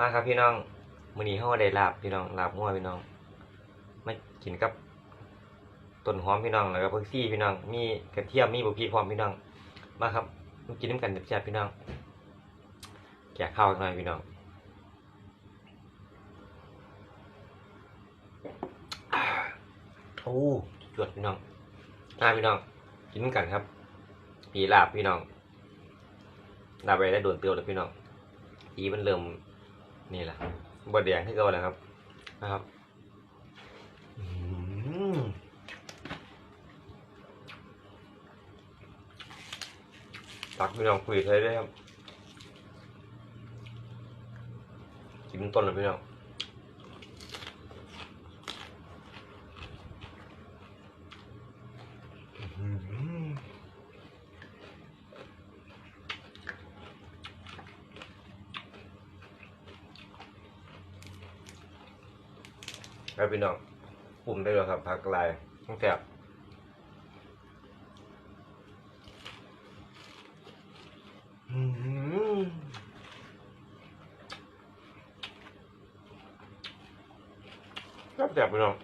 มาครับพี่น้องมื้อนี้เฮาได้ลาบพี่น้องลาบงัวพี่น้องมากินกับต้นหอมพี่น้องแล้วก็ผักชีพี่น้อง มีกระเทียมมีบุพริกพร้อมพี่น้อง มาครับมากินน้ำกันแซ่บๆพี่น้องแกะข้าวหน่อยพี่น้องอ่าโอ้จวดพี่น้องมาพี่น้องกินน้ำกันครับปีลาบพี่น้องลาบไปได้โดนเตียวแล้วพี่น้องอีมันเริ่ม นี่แหละบดแดงให้เก่าแล้วครับ นะครับตักพี่น้องคุยใช้ได้ครับกินต้นเลยพี่น้องอื้อหือ ครับพี่น้องปุ่มได้แล้วครับผักลายทั้งแถบอื้อหือครับแซ่บพี่น้อง